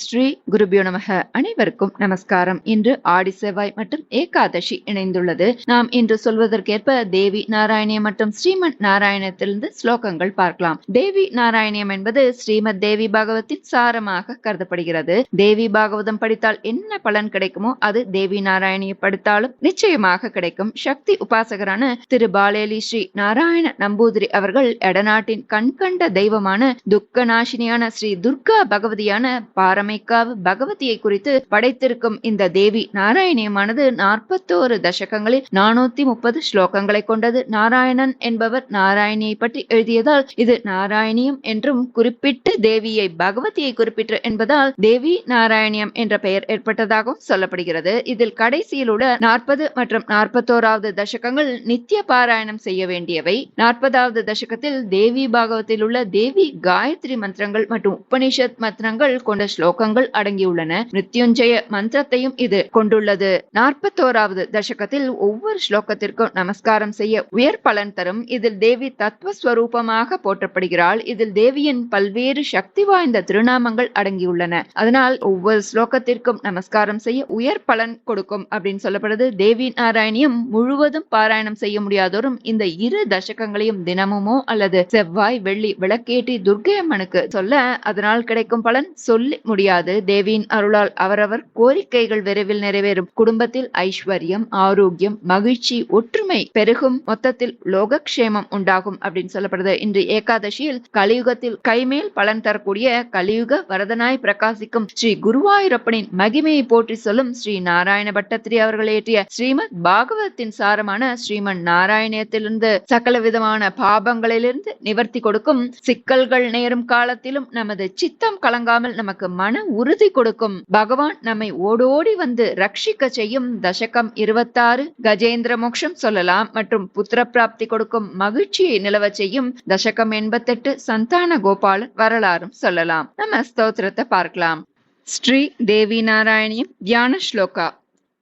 ஸ்ரீ குருபியோ நமக. அனைவருக்கும் நமஸ்காரம். இன்று ஆடி செவ்வாய் மற்றும் ஏகாதசி இணைந்துள்ளது. நாம் இன்று சொல்வதற்கேற்ப தேவி நாராயணியம் மற்றும் ஸ்ரீமத் நாராயணத்திலிருந்து ஸ்லோகங்கள் பார்க்கலாம். தேவி நாராயணியம் என்பது ஸ்ரீமத் தேவி பாகவத்தின் சாரமாக கருதப்படுகிறது. தேவி பாகவதம் படித்தால் என்ன பலன் கிடைக்குமோ அது தேவி நாராயணியை படித்தாலும் நிச்சயமாக கிடைக்கும். சக்தி உபாசகரான திரு பாலேலி ஸ்ரீ நாராயண நம்பூதிரி அவர்கள் எடநாட்டின் கண்கண்ட தெய்வமான துக்க நாசினியான ஸ்ரீ துர்கா பகவதியான பாரம் பாரமைக்காவு பகவதியை குறித்து படைத்திருக்கும் இந்த தேவி நாராயணியமானது நாற்பத்தோரு தசகங்களில் நானூத்தி முப்பது ஸ்லோகங்களை கொண்டது. நாராயணன் என்பவர் நாராயணியை பற்றி எழுதியதால் இது நாராயணியம் என்றும் குறிப்பிட்டு தேவியை பகவதியை குறிப்பிட்டு என்பதால் தேவி நாராயணியம் என்ற பெயர் ஏற்பட்டதாகவும் சொல்லப்படுகிறது. இதில் கடைசியில் உள்ள நாற்பது மற்றும் நாற்பத்தோராவது தசகங்கள் நித்திய பாராயணம் செய்ய வேண்டியவை. நாற்பதாவது தசகத்தில் தேவி பாகவத்தில் உள்ள தேவி காயத்ரி மந்திரங்கள் மற்றும் உபனிஷத் மந்திரங்கள் கொண்ட ஸ்லோகம் ஸ்லோகங்கள் அடங்கியுள்ளன. மிருத்யுஞ்சய மந்திரத்தையும் இது கொண்டுள்ளது. நாற்பத்தோராவது தசகத்தில் ஒவ்வொரு ஸ்லோகத்திற்கும் நமஸ்காரம் செய்ய உயர் பலன் தரும். இதில் தேவி தத்துவஸ்வரூபமாக போற்றப்படுகிறாள். இதில் தேவியின் பல்வேறு சக்தி வாய்ந்த திருநாமங்கள் அடங்கியுள்ளன. அதனால் ஒவ்வொரு ஸ்லோகத்திற்கும் நமஸ்காரம் செய்ய உயர் பலன் கொடுக்கும் அப்படின்னு சொல்லப்படுது. தேவி நாராயணியம் முழுவதும் பாராயணம் செய்ய முடியாதோரும் இந்த இரு தசகங்களையும் தினமுமோ அல்லது செவ்வாய் வெள்ளி விளக்கேற்றி துர்க்கை அம்மனுக்கு சொல்ல அதனால் கிடைக்கும் பலன் சொல்லி முடியாது. தேவியின் அருளால் அவரவர் கோரிக்கைகள் விரைவில் நிறைவேறும். குடும்பத்தில் ஐஸ்வர்யம் ஆரோக்கியம் மகிழ்ச்சி ஒற்றுமை பெருகும். மொத்தத்தில் லோகக்ஷேமம் உண்டாகும் அப்படின்னு சொல்லப்படுது. இன்று ஏகாதசியில் கலியுகத்தில் கைமேல் பலன் தரக்கூடிய கலியுக வரதனாய் பிரகாசிக்கும் ஸ்ரீ குருவாயூரப்பனின் மகிமையை போற்றி சொல்லும் ஸ்ரீ நாராயண பட்டத்திரி அவர்கள் ஏற்றிய ஸ்ரீமத் பாகவதத்தின் சாரமான ஸ்ரீமன் நாராயணத்திலிருந்து சகல விதமான பாபங்களிலிருந்து நிவர்த்தி கொடுக்கும் சிக்கல்கள் நேரும் காலத்திலும் நமது சித்தம் கலங்காமல் நமக்கு மன உறுதி கொடுக்கும். பகவான் நம்மை ஓடோடி வந்து ரட்சிக்க செய்யும் தசகம் இருபத்தாறு. கஜேந்திர மோக்ஷம் சொல்லலாம் மற்றும் புத்திர பிராப்தி கொடுக்கும் மகிழ்ச்சியை நிலவ செய்யும் தசகம் எண்பத்தெட்டு. சந்தான கோபாலன் வரலாறும் சொல்லலாம். நம்ம ஸ்தோத்திரத்தை பார்க்கலாம். ஸ்ரீ தேவி நாராயணியம் தியான ஸ்லோகா.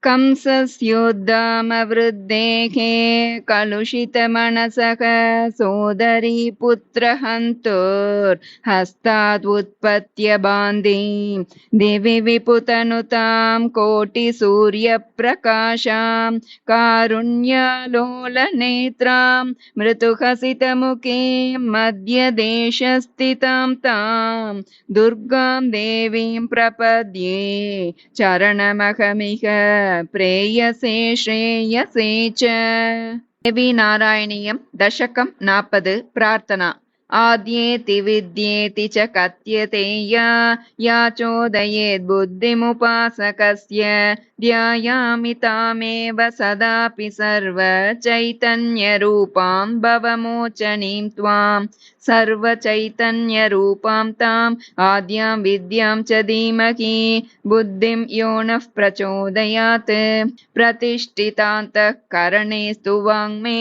कंसस्योद्दामवृद्धेः कलुषितमनसः सोदरी पुत्रहन्तुर्हस्तादुत्पत्य बान्धीं दिवि विपुतनुतां कोटिसूर्यप्रकाशां कारुण्यलोलनेत्रां मृदुहसितमुखीं मध्यदेशस्थितां तां दुर्गां देवीं प्रपद्ये चरणमहमिह प्रेयसे श्रेयसे च देवी नारायणीयं दशकं नापद् प्रार्थना आद्येति विद्येति च कथ्यते या या चोदयेद्बुद्धिमुपासकस्य ध्यायामि तामेव सदापि सर्वचैतन्यरूपां भवमोचनीं त्वां सर्वचैतन्यरूपां ताम् आद्यां विद्यां च धीमहि बुद्धिं यो नः प्रचोदयात् प्रतिष्ठितान्तः करणेस्तु वाङ्मे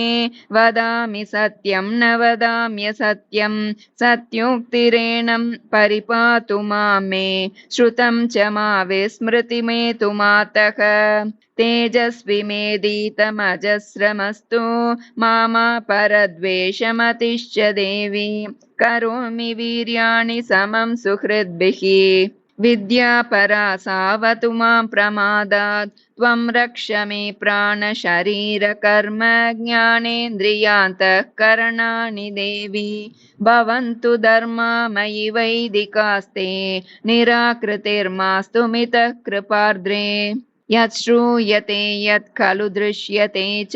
वदामि सत्यं न वदाम्यसत्यं सत्योक्तिरेणं परिपातु मां मे श्रुतं च मा विस्मृतिमेतु मातः तेजस्वि मेदितमजस्रमस्तु मामा परद्वेषमतिश्च देवी। करोमि वीर्याणि समं सुहृद्भिः। विद्यापरा सावतु मां प्रमादात्। त्वं रक्ष मे प्राणशरीरकर्म ज्ञानेन्द्रियान्तःकरणानि देवी। भवन्तु धर्मा मयि वैदिकास्ते निराकृतिर्मास्तु मितः कृपार्द्रे यत् श्रूयते यत् खलु दृश्यते च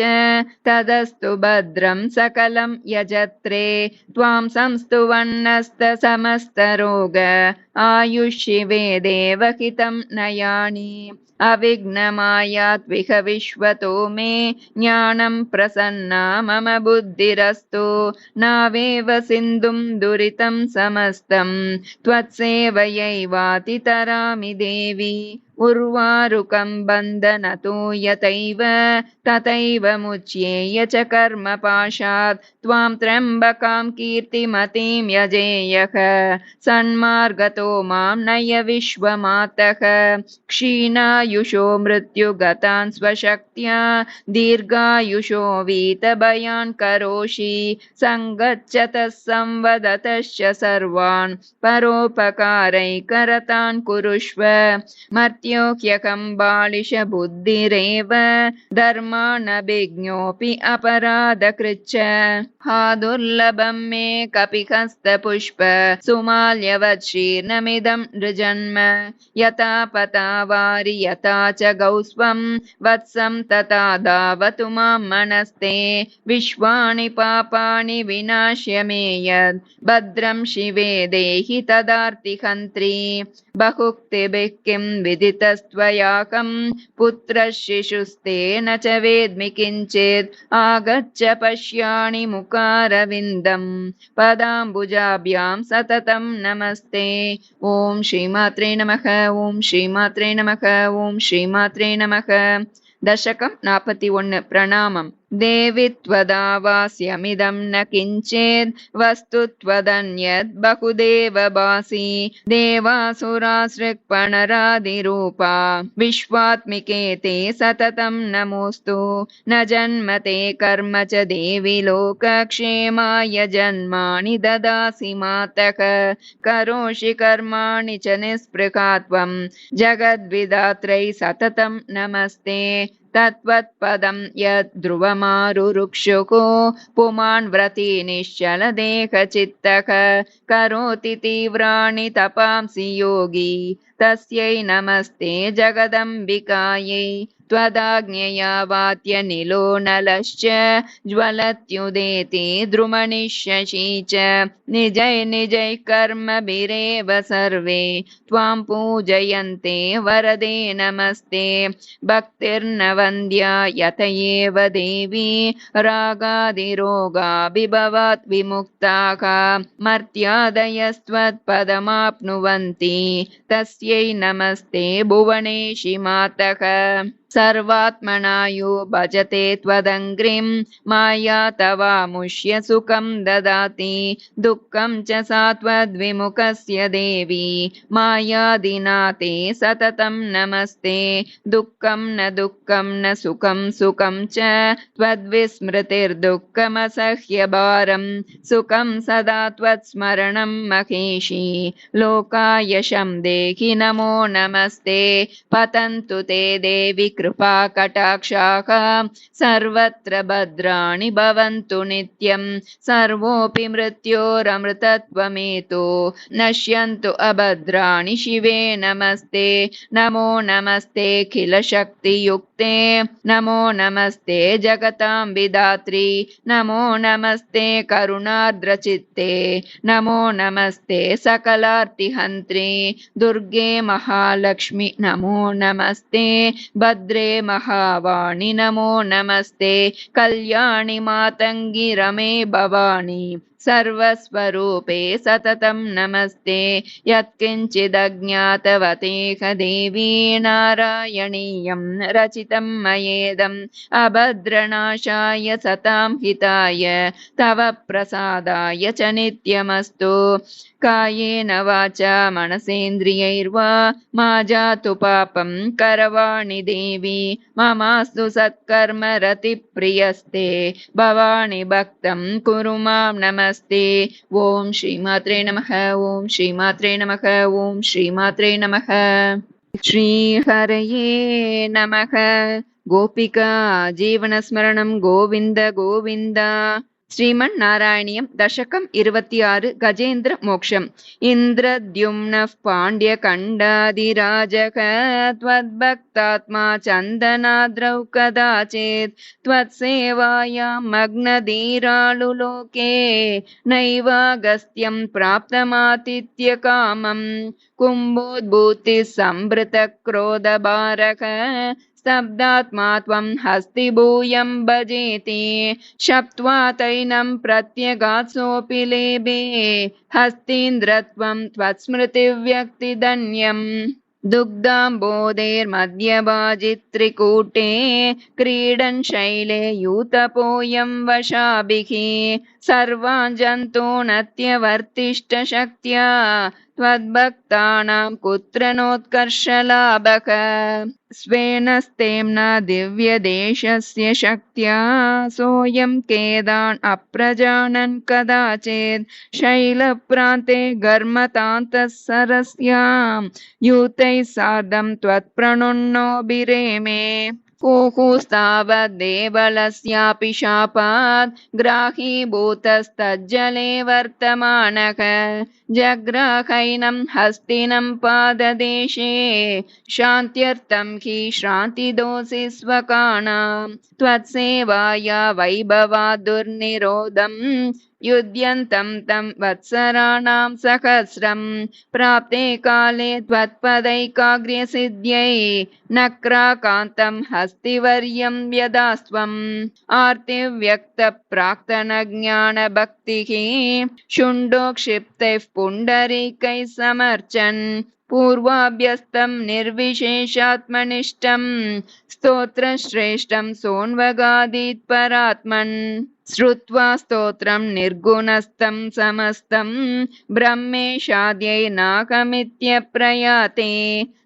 तदस्तु भद्रं सकलं यजत्रे। त्वां संस्तुवन्नस्तसमस्तरोग आयुष्यिवे देवहितं नयानि। अविघ्नमायात्विह विश्वतो मे ज्ञानं प्रसन्ना मम बुद्धिरस्तु। नावेव सिन्धुं दुरितं समस्तं त्वत्सेवयैवातितरामि देवी उर्वारुकं बन्धनतो यतैव तथैव मुच्येय च कर्मपाशात् त्वां त्र्यम्बकां कीर्तिमतीं यजेयः। सन्मार्गतो माँ नय विश्वमातः। क्षीणायुषो मृत्युगतान् स्वशक्त्या, दीर्घायुषो वीतभयान् करोषि। सङ्गच्छतः संवदतश्च सर्वान् परोपकारैकरतान् कुरुष्व। मर्त्यो ह्यकं बालिश अपराधकृच्च हा दुर्लभं मे कपि हस्तपुष्प सुमाल्यवच्छीर्णमिदं नृजन्म। यथा पता वारि यथा च गौस्वं वत्सं तथा धावतु मां मनस्ते। विश्वानि पापानि विनाश्य मे यद् भद्रं शिवे देहि तदार्तिहन्त्री। बहुक्तिभिः किं विदितस्त्वयाकं पुत्रः शिशुस्तेन च वेद्मि किञ्चित् आगच्छ पश्याणि मुकारविन्दं पदाम्बुजाभ्यां सततं नमस्ते ॐ श्रीमात्रे नमः ॐ श्रीमात्रे नमः ॐ श्रीमात्रे नमः दशकं नापति ஒன்று பிரணாமம் देवि त्वदावास्यमिदं न किञ्चेद् वस्तु त्वदन्यद् बहुदेव भासि देवासुरासृक्पणरादिरूपा। विश्वात्मिके ते सततं नमोऽस्तु। न जन्मते कर्म च देवि लोकक्षेमाय जन्मानि ददासि मातः। करोषि कर्माणि च निःस्पृहा त्वं। जगद्विदात्रै सततं नमस्ते तत्त्वत्पदं यद् ध्रुवमारुरुक्षुः पुमान् व्रती निश्चलदेहचित्तः करोति तीव्राणि तपांसि योगी तस्यै नमस्ते जगदम्बिकायै त्वदाज्ञया वात्यनिलो नलश्च ज्वलत्युदेति द्रुमणिशशी च। निजै निजैः कर्मभिरेव सर्वे त्वां पूजयन्ते वरदे नमस्ते। भक्तिर्न वन्द्या यत एव देवी रागादिरोगाभिभवात् विमुक्ताः मर्त्यादयस्त्वत्पदमाप्नुवन्ति तस्यै नमस्ते भुवनेशि मातः सर्वात्मनायो भजते त्वदङ्घ्रिं माया तवामुष्य सुखं ददाति। दुःखं च सा त्वद्विमुखस्य देवी। मायादिना ते सततं नमस्ते। दुःखं न दुःखं न सुखं सुखं च त्वद्विस्मृतिर्दुःखमसह्यभारं। सुखं सदा त्वत्स्मरणं महेशी लोकायशं देहि नमो नमस्ते। पतन्तु ते देवि कृपा कटाक्षाः सर्वत्र भद्राणि भवन्तु नित्यं। सर्वोऽपि मृत्योरमृतत्वमेतो। नश्यन्तु अभद्राणि शिवे नमस्ते। नमो नमस्तेऽखिलशक्तियुक्ते नमो नमस्ते जगतां विधात्री नमो नमस्ते करुणार्द्रचित्ते नमो नमस्ते सकलार्तिहन्त्रे। दुर्गे महालक्ष्मि नमो नमस्ते। भद्रे महावाणि नमो नमस्ते कल्याणि मातङ्गि रमे भवानी सर्वस्वरूपे सततं नमस्ते। यत्किञ्चिदज्ञातवतेह देवी नारायणीयं रचितं मयेदम्। अभद्रनाशाय सतां हिताय तव प्रसादाय च नित्यमस्तु। कायेन वाचा मनसेन्द्रियैर्वा मा जातु पापं करवाणि देवी। ममास्तु सत्कर्म रतिप्रियस्ते भवानि भक्तं कुरु मां நமஸ்தே ஓம் ஸ்ரீமாத்ரே நமக ஓம் ஸ்ரீமாத்ரே நமக ஓம் ஸ்ரீமாத்ரே நமக ஸ்ரீஹரையே நமக கோபிகா ஜீவனஸ்மரணம் கோவிந்த கோவிந்தா गोविन्द श्रीमन्नारायणीयं दशकम् இருபத்தி ஆறு கஜேந்திர மோக்ஷம் இந்திரத்யும்னः पाण्ड्यकण्डादिराजः त्वद्भक्तात्मा चन्दनाद्रौ कदाचित् त्वत्सेवायां मग्नधीराळुलोके नैवागस्त्यं प्राप्तमातिथ्यकामम् कुम्भोद्भूतिः सम्भृतक्रोधभारः स्तब्दात्मा त्वं हस्तिभूयं भजेति शप्त्वा तैनं प्रत्यगात्सोऽपि लेभे हस्तीन्द्रत्वं त्वत्स्मृतिव्यक्तिधन्यम् दुग्धाम्बोधेर्मध्यभाजित्रिकूटे क्रीडन् शैले यूतपोऽयं वशाभिः सर्वान् जन्तूनत्यवर्तिष्ठशक्त्या त्वद्भक्तानां कुत्र नोत्कर्षलाभः स्वेन स्तेम्ना दिव्यदेशस्य शक्त्या सोऽयं केदान् अप्रजानन् कदाचित् शैलप्रान्ते घर्मतान्तः सरस्यां यूतैः सार्धं त्वत्प्रणुन्नोभिरेमे कुहुस्तावद्देवलस्यापि शापात् ग्राहीभूतस्तज्जले वर्तमानः जग्राहैनं हस्तिनं पाददेशे शान्त्यर्थं हि श्रान्तिदोषि स्वकाणां। त्वत्सेवाया वैभवा दुर्निरोधम् युध्यन्तं तं वत्सराणां सहस्रं। प्राप्ते काले त्वत्पदैकाग्र्यसिद्ध्यै नक्राकान्तं हस्तिवर्यं व्यदास्त्वम् आर्तिव्यक्तप्राक्तनज्ञानभक्तिः शुण्डो क्षिप्तैः पुण्डरीकैः समर्चन् पूर्वाभ्यस्तं निर्विशेषात्मनिष्ठं स्तोत्रश्रेष्ठं सोन्वगादीत्परात्मन् श्रुत्वा स्तोत्रं निर्गुणस्थं समस्तं ब्रह्मेशाद्यै नाकमित्यप्रयाते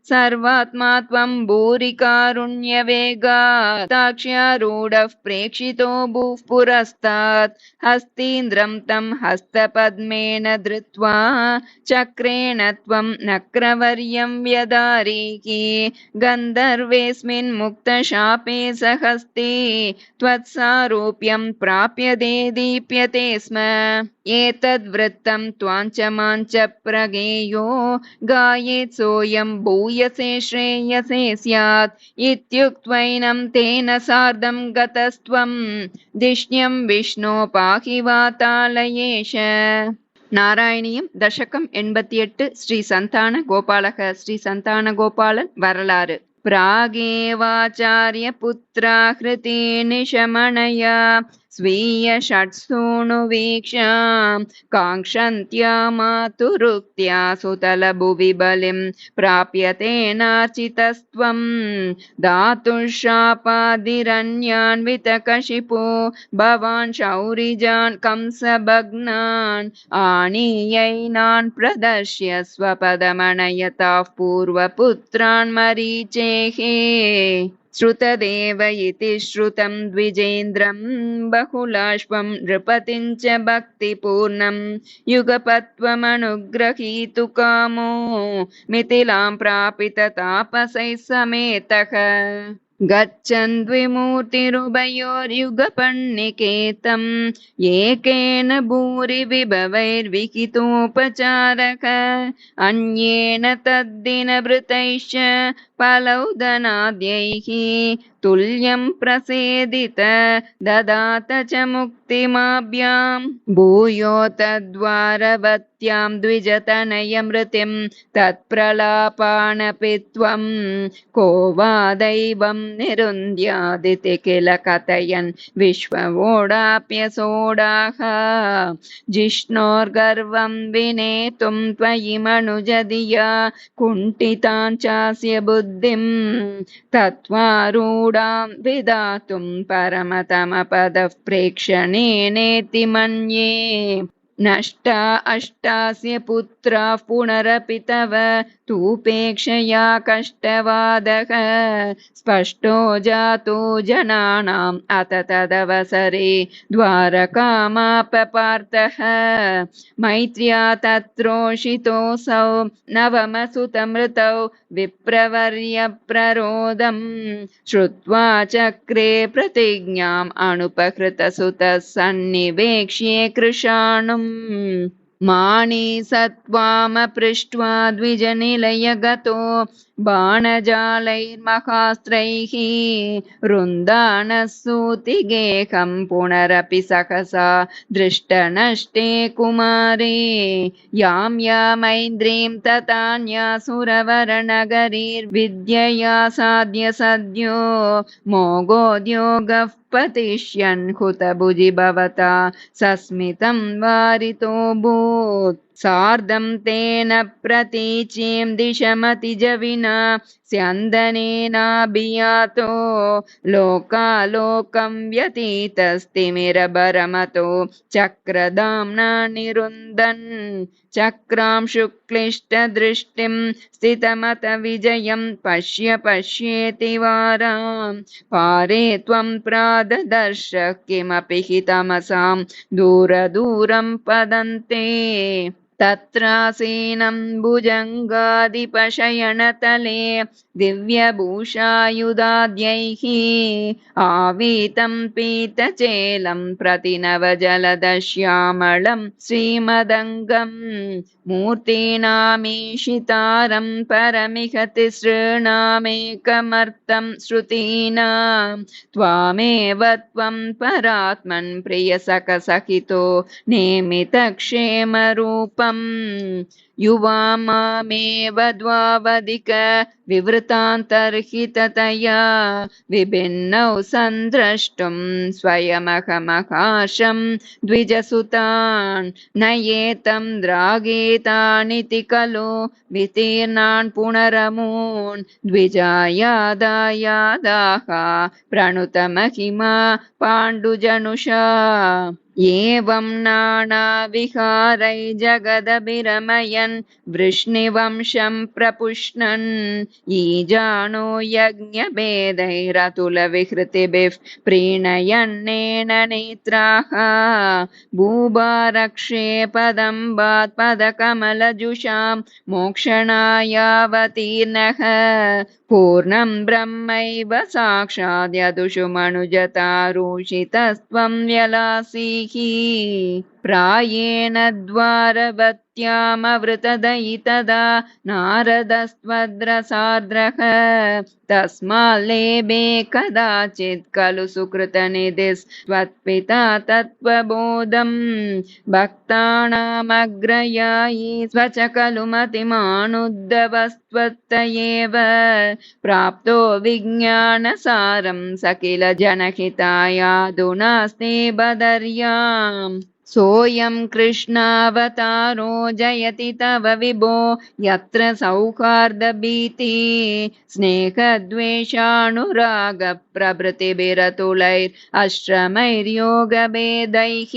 सर्वात्मा त्वं भूरिकारुण्यवेगाताक्ष्यारूढः प्रेक्षितो भूः पुरस्तात्। हस्तीन्द्रं तं हस्तपद्मेन धृत्वा चक्रेण त्वं नक्रवर्यं व्यदारीः गन्धर्वेऽस्मिन् मुक्तशापे सहस्ते त्वत्सारूप्यं प्राप्यते दीप्यते स्म एतद्वृत्तं त्वाञ्च माञ्च प्रगेयो गायेत् सोऽयं भूयसे श्रेयसे स्यात् इत्युक्त्वैनं तेन सार्धं गतस्त्वं दिष्ण्यं विष्णो पाहि वातालयेश நாராயணியம் தசகம் எண்பத்தி எட்டு ஸ்ரீ சந்தான கோபாலக ஸ்ரீ சந்தான கோபாலன் வரலாறு प्रागेवाचार्यपुत्रा हृते निशमणया स्वीयषट्सूणुवीक्षां काङ्क्षन्त्या मातुरुक्त्या सुतलभुवि बलिं प्राप्यतेनार्चितस्त्वं धातुशापादिरन्यान्वितकशिपो भवान् शौरिजान् कंसभग्नान् आनीयैनान् प्रदर्श्य स्वपदमणयताः पूर्वपुत्रान् मरीचेः श्रुतदेव इति श्रुतं द्विजेन्द्रं बहुलाश्वं नृपतिं च भक्तिपूर्णं युगपत्वमनुग्रहीतु कामो मिथिलां प्रापिततापसैः समेतः गच्छन् द्विमूर्तिरुभयोर्युगपण्डिकेतम् एकेन भूरि विभवैर्विहितोपचारः अन्येन तद्दिनभृतैश्च फलौदनाद्यैः तुल्यं प्रसेदित ददात च मुक्तिमाभ्यां भूयो तद्वारवत्यां द्विजतनयमृतिं तत्प्रलापानपि त्वं को वा दैवं निरुन्द्यादिति किल कथयन् विश्ववोडाप्यसोडाः जिष्णोर्गर्वं विनेतुं त्वयि मनुजधिया कुण्ठितान् चास्य बुद्धिं तत्त्वारूढां विधातुं परमतमपदः प्रेक्षणेनेति मन्ये नष्टा अष्टास्य पुत्राः पुनरपि तव तूपेक्षया कष्टवादः। स्पष्टो जातो जनानाम् अत तदवसरे द्वारकामापपार्थः। मैत्र्या तत्रोषितोऽसौ नवमसुतमृतौ विप्रवर्यप्ररोदम्। श्रुत्वा चक्रे प्रतिज्ञाम् अनुपहृतसुतः सन्निवेक्ष्ये कृशाणुम्। माणि सत्त्वामपृष्ट्वा द्विजनिलयगतो बाणजालैर्महास्त्रैः रुन्दानः सूतिगेहं पुनरपि सहसा दृष्टनष्टे कुमारे। यां यामैन्द्रीं ततान्यासुरवरनगरीर्विद्यया साध्य सद्यो मोगोद्योगः पतिष्यन् हुतभुजि भवता सस्मितं वारितोऽभूत् सार्धं तेन प्रतीचीं दिशमतिजविना स्यन्दनेनाभियातो लोकालोकं व्यतीतस्तिमिरभरमतो चक्रदाम्ना निरुन्दन् चक्रां शुक्लिष्टदृष्टिं स्थितमतविजयं पश्य पश्येति वारां पारे त्वं प्राददर्श किमपि हि तमसां दूरदूरं पदन्ते तत्रासीनं भुजङ्गादिपशयनतले दिव्यभूषायुधाद्यैः आवीतं पीतचेलं प्रति नवजलदश्यामलं श्रीमदङ्गम् मूर्तीणामीशितारं परमिहति सृणामेकमर्थं श्रुतीनां त्वामेव त्वं परात्मन् प्रियसखसहितो नेमितक्षेमरूपम् युवा मामेव द्वावधिक विवृतान्तर्हिततया विभिन्नौ सन्द्रष्टुं स्वयमहमकाशं द्विजसुतान् नयेतं द्रागेतानिति खलु वितीर्णान् पुनरमून् द्विजायादायादाः प्रणुतमहिमा पाण्डुजनुषा एवं नानाविहारै जगदभिरमयन् वृष्णिवंशं प्रपुष्णन् ईजानो यज्ञभेदैरतुलविहृतिभिः प्रीणयन्नेन नेत्राः। भूभारक्षे पदम्बात् पदकमलजुषां मोक्षणायावतीर्णः। पूर्णं ब्रह्मैव साक्षाद्यदुषु मनुजतारूषितस्त्वं व्यलासीः प्रायेण द्वारवत्यामवृतदयितदा नारदस्त्वद्रसार्द्रः। तस्माल्लेभे कदाचित् खलु सुकृतनिधिस्त्वत्पिता तत्त्वबोधम्। भक्तानामग्रयायी स्वच खलु मतिमानुद्धवस्त्वत्त एव प्राप्तो विज्ञानसारं स किल जनहितायादुनास्ति बदर्याम् सोऽयं कृष्णावतारो जयति तव विभो यत्र सौहार्दभीति स्नेहद्वेषानुरागप्रभृतिभिरतुलैरश्रमैर्योगभेदैः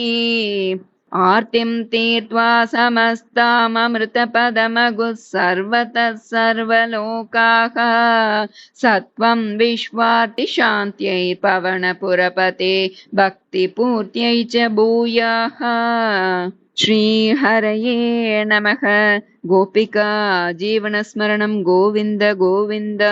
आर्तिं तीर्त्वा समस्ताममृतपदमगुः सर्वतः सर्वलोकाः। सत्वं विश्वातिशान्त्यै पवनपुरपते भक्तिपूर्त्यै च भूयाः। श्रीहरये नमः। गोपिका जीवनस्मरणं गोविन्द गोविन्द